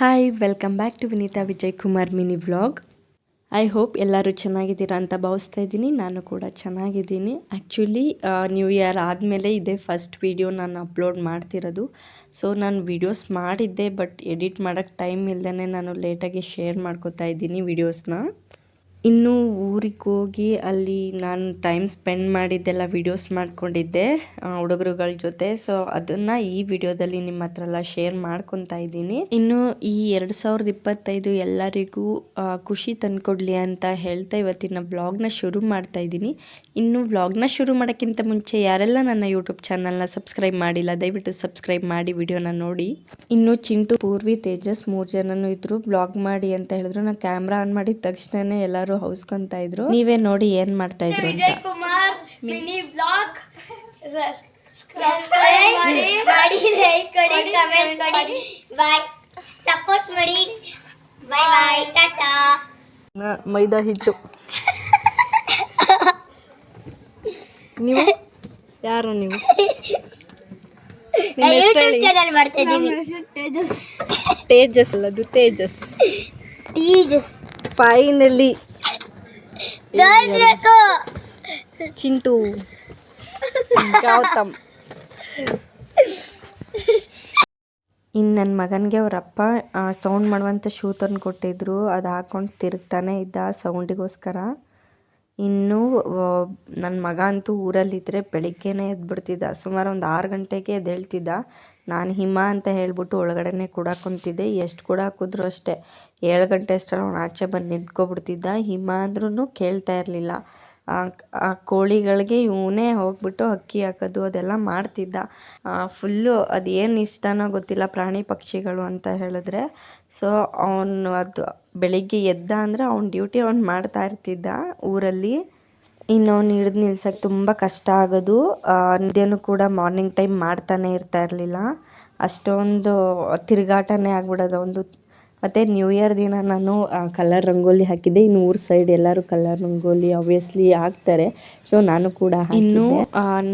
Hi welcome back to Vineeta Vijay Kumar mini vlog I hope ಎಲ್ಲರೂ ಚೆನ್ನಾಗಿದ್ದೀರಾ ಅಂತ ಭಾವಿಸ್ತಾ ಇದ್ದೀನಿ. ನಾನು ಕೂಡ ಚೆನ್ನಾಗಿದ್ದೀನಿ. ಆ್ಯಕ್ಚುಲಿ ನ್ಯೂ ಇಯರ್ ಆದಮೇಲೆ ಇದೇ ಫಸ್ಟ್ ವೀಡಿಯೋ ನಾನು ಅಪ್ಲೋಡ್ ಮಾಡ್ತಿರೋದು. ಸೊ ನಾನು ವೀಡಿಯೋಸ್ ಮಾಡಿದ್ದೆ ಬಟ್ ಎಡಿಟ್ ಮಾಡೋಕ್ಕೆ ಟೈಮ್ ಇಲ್ಲದೇ ನಾನು ಲೇಟಾಗಿ ಶೇರ್ ಮಾಡ್ಕೋತಾ ಇದ್ದೀನಿ ವೀಡಿಯೋಸ್ನ ಇನ್ನು ಊರಿಗೆ ಹೋಗಿ ಅಲ್ಲಿ ನಾನು ಟೈಮ್ ಸ್ಪೆಂಡ್ ಮಾಡಿದ್ದೆಲ್ಲ ವೀಡಿಯೋಸ್ ಮಾಡ್ಕೊಂಡಿದ್ದೆ ಹುಡುಗರುಗಳ ಜೊತೆ. ಸೊ ಅದನ್ನು ಈ ವಿಡಿಯೋದಲ್ಲಿ ನಿಮ್ಮ ಹತ್ರ ಎಲ್ಲ ಶೇರ್ ಮಾಡ್ಕೊತಾ ಇದ್ದೀನಿ. ಇನ್ನು ಈ ಎರಡು ಸಾವಿರದ ಇಪ್ಪತ್ತೈದು ಎಲ್ಲರಿಗೂ ಖುಷಿ ತಂದುಕೊಡ್ಲಿ ಅಂತ ಹೇಳ್ತಾ ಇವತ್ತಿನ ಬ್ಲಾಗ್ನ ಶುರು ಮಾಡ್ತಾ ಇದ್ದೀನಿ. ಇನ್ನು ಬ್ಲಾಗ್ನ ಶುರು ಮಾಡೋಕ್ಕಿಂತ ಮುಂಚೆ ಯಾರೆಲ್ಲ ನನ್ನ ಯೂಟ್ಯೂಬ್ ಚಾನಲ್ನ ಸಬ್ಸ್ಕ್ರೈಬ್ ಮಾಡಿಲ್ಲ, ದಯವಿಟ್ಟು ಸಬ್ಸ್ಕ್ರೈಬ್ ಮಾಡಿ ವಿಡಿಯೋನ ನೋಡಿ. ಇನ್ನು ಚಿಂಟು, ಪೂರ್ವಿ, ತೇಜಸ್ ಮೂರು ಜನನೂ ಇದ್ದರು ಬ್ಲಾಗ್ ಮಾಡಿ ಅಂತ ಹೇಳಿದ್ರು. ನಾನು ಕ್ಯಾಮ್ರಾ ಆನ್ ಮಾಡಿದ ತಕ್ಷಣನೇ ಎಲ್ಲರೂ ಹೌಸ್ಕೊಂತ ಇದ್ರು? ನೀವೇ ನೋಡಿ ಏನ್ ಮಾಡ್ತಾ ಇದ್ರು ವಿಜಯ್ ಕುಮಾರ್ ಮಿನಿ ಬ್ಲಾಗ್. ಮಾಡಿ ಮಾಡಿ ಲೈಕ್ ಕೊಡಿ ಕಮೆಂಟ್ ಕೊಡಿ ಬಾಯ್ ಸಪೋರ್ಟ್ ಮಾಡಿ ಬಾಯ್ ಬಾಯ್ ಟಾಟಾ ಮೈದಾ ಹಿಟ್ಟು. ನೀವು? ಯಾರು ನೀವು? ಯೂಟ್ಯೂಬ್. ಚಾನಲ್ ಮಾಡ್ತಾ ಇದೀವಿ ತೇಜಸ್. ಅಲ್ಲ ಅದು ತೇಜಸ್. ತೇಜಸ್. ಫೈನಲಿ ಚಿಂಟು. ಗೌತಮ್. ಇನ್ನು ನನ್ನ ಮಗನಿಗೆ ಅವರಪ್ಪ ಸೌಂಡ್ ಮಾಡುವಂಥ ಶೂ ತಂದು ಕೊಟ್ಟಿದ್ರು. ಅದು ಹಾಕೊಂಡು ತಿರುಗ್ತಾನೆ ಇದ್ದ ಸೌಂಡಿಗೋಸ್ಕರ ಇನ್ನು ನನ್ನ ಮಗ ಅಂತೂ ಊರಲ್ಲಿದ್ದರೆ ಬೆಳಿಗ್ಗೆನೇ ಎದ್ಬಿಡ್ತಿದ್ದ. ಸುಮಾರು ಒಂದು ಆರು ಗಂಟೆಗೆ ಎದ್ದೇಳ್ತಿದ್ದ. ನಾನು ಹಿಮ ಅಂತ ಹೇಳ್ಬಿಟ್ಟು ಒಳಗಡೆನೆ ಕುಂತಿದ್ದೆ. ಎಷ್ಟು ಕುಡಾಕಿದ್ರು ಅಷ್ಟೇ. ಏಳು ಗಂಟೆ ಅಷ್ಟರಲ್ಲಿ ಅವ್ನು ಆಚೆ ಬಂದು ನಿಂತ್ಕೊಬಿಡ್ತಿದ್ದ. ಹಿಮ ಅಂದ್ರೂ ಕೇಳ್ತಾ ಇರಲಿಲ್ಲ. ಆ ಕೋಳಿಗಳಿಗೆ ಇವನೇ ಹೋಗ್ಬಿಟ್ಟು ಅಕ್ಕಿ ಹಾಕೋದು ಅದೆಲ್ಲ ಮಾಡ್ತಿದ್ದ. ಫುಲ್ಲು ಅದು ಇಷ್ಟನೋ ಗೊತ್ತಿಲ್ಲ ಪ್ರಾಣಿ ಪಕ್ಷಿಗಳು ಅಂತ ಹೇಳಿದ್ರೆ. ಸೊ, ಅವನು ಅದು ಬೆಳಿಗ್ಗೆ ಎದ್ದ ಅಂದರೆ ಅವ್ನ ಡ್ಯೂಟಿ ಅವ್ನು ಮಾಡ್ತಾ ಇರ್ತಿದ್ದ ಊರಲ್ಲಿ. ಇನ್ನು ಹಿಡಿದು ನಿಲ್ಸಕ್ಕೆ ತುಂಬ ಕಷ್ಟ ಆಗೋದು. ನಿದ್ದೆನೂ ಕೂಡ ಮಾರ್ನಿಂಗ್ ಟೈಮ್ ಮಾಡ್ತಾನೆ ಇರ್ತಾ ಇರಲಿಲ್ಲ. ಅಷ್ಟೊಂದು ತಿರುಗಾಟನೇ ಆಗ್ಬಿಡೋದು ಒಂದು. ಮತ್ತು ನ್ಯೂ ಇಯರ್ ದಿನ ನಾನು ಕಲರ್ ರಂಗೋಲಿ ಹಾಕಿದ್ದೆ. ಇನ್ನು ಊರ್ ಸೈಡ್ ಎಲ್ಲರೂ ಕಲರ್ ರಂಗೋಲಿ ಆಬ್ವಿಯಸ್ಲಿ ಹಾಕ್ತಾರೆ. ಸೊ ನಾನು ಕೂಡ ಇನ್ನು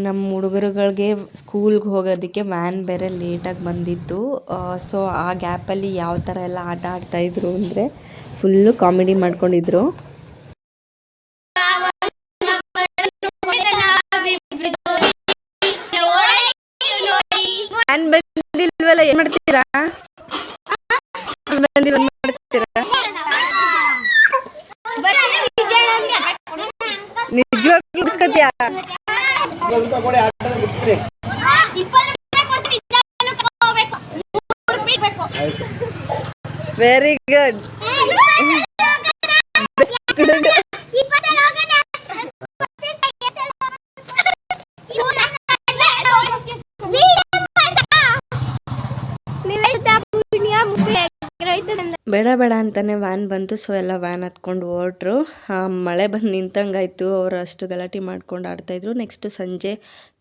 ನಮ್ಮ ಹುಡುಗರುಗಳಿಗೆ ಸ್ಕೂಲ್ಗೆ ಹೋಗೋದಕ್ಕೆ ವ್ಯಾನ್ ಬೇರೆ ಲೇಟಾಗಿ ಬಂದಿತ್ತು. ಸೊ ಆ ಗ್ಯಾಪಲ್ಲಿ ಯಾವ ಥರ ಎಲ್ಲ ಆಟ ಆಡ್ತಾಯಿದ್ರು ಅಂದರೆ ಫುಲ್ಲು ಕಾಮಿಡಿ ಮಾಡ್ಕೊಂಡಿದ್ರು. ಬಂದಿಲ್ವಲ್ಲ ಏನು ಮಾಡ್ತೀರಾ ಬಂದಿಲ್ಲ ಏನ್ ಮಾಡ್ತೀರಾ ನಿಜವಾಗ್ಲೂ ಬಿಡ್ಸ್ಕೊತೀಯಾ ವೆರಿ ಗುಡ್ ಸ್ಟೂಡೆಂಟ್ ಬೇಡ ಬೇಡ ಅಂತಾನೆ ವ್ಯಾನ್ ಬಂತು ಸೊ ಎಲ್ಲ ವ್ಯಾನ್ ಹತ್ಕೊಂಡು ಹೊರಟ್ರು. ಮಳೆ ಬಂದು ನಿಂತಂಗಾಯ್ತು, ಅವರು ಅಷ್ಟು ಗಲಾಟೆ ಮಾಡ್ಕೊಂಡು ಆಡ್ತಾಯಿದ್ರು ನೆಕ್ಸ್ಟ್ ಸಂಜೆ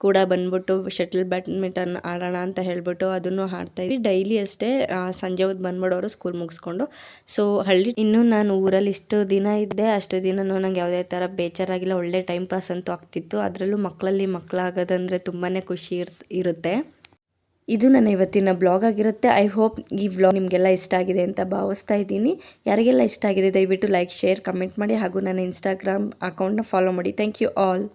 ಕೂಡ ಬಂದ್ಬಿಟ್ಟು ಶಟಲ್ ಬ್ಯಾಡ್ಮಿಂಟನ್ ಆಡೋಣ ಅಂತ ಹೇಳ್ಬಿಟ್ಟು ಅದನ್ನು ಆಡ್ತಾಯಿದ್ವಿ ಡೈಲಿ ಅಷ್ಟೇ ಸಂಜೆ ಹೊತ್ತು ಬಂದ್ಬಿಡೋರು ಸ್ಕೂಲ್ ಮುಗಿಸ್ಕೊಂಡು. ಸೊ ಹಳ್ಳಿ ಇನ್ನೂ ನಾನು ಊರಲ್ಲಿ ಇಷ್ಟು ದಿನ ಇದ್ದೆ. ಅಷ್ಟು ದಿನನೂ ನಂಗೆ ಯಾವುದೇ ಥರ ಬೇಜಾರಾಗಿಲ್ಲ. ಒಳ್ಳೆ ಟೈಮ್ ಪಾಸ್ ಅಂತೂ ಆಗ್ತಿತ್ತು. ಅದರಲ್ಲೂ ಮಕ್ಕಳಲ್ಲಿ ಮಕ್ಕಳಾಗೋದಂದರೆ ತುಂಬಾ ಖುಷಿ ಇರ್, ಇರುತ್ತೆ. ಇದು ನನ್ನ ಇವತ್ತಿನ ಬ್ಲಾಗ್ ಆಗಿರುತ್ತೆ. ಐ ಹೋಪ್ ಈ ಬ್ಲಾಗ್ ನಿಮಗೆಲ್ಲ ಇಷ್ಟ ಆಗಿದೆ ಅಂತ ಭಾವಿಸ್ತಾ ಇದ್ದೀನಿ. ಯಾರಿಗೆಲ್ಲ ಇಷ್ಟ ಆಗಿದೆ, ದಯವಿಟ್ಟು ಲೈಕ್ ಶೇರ್ ಕಮೆಂಟ್ ಮಾಡಿ. ಹಾಗೂ ನನ್ನ ಇನ್ಸ್ಟಾಗ್ರಾಮ್ ಅಕೌಂಟ್ನ ಫಾಲೋ ಮಾಡಿ. Thank you all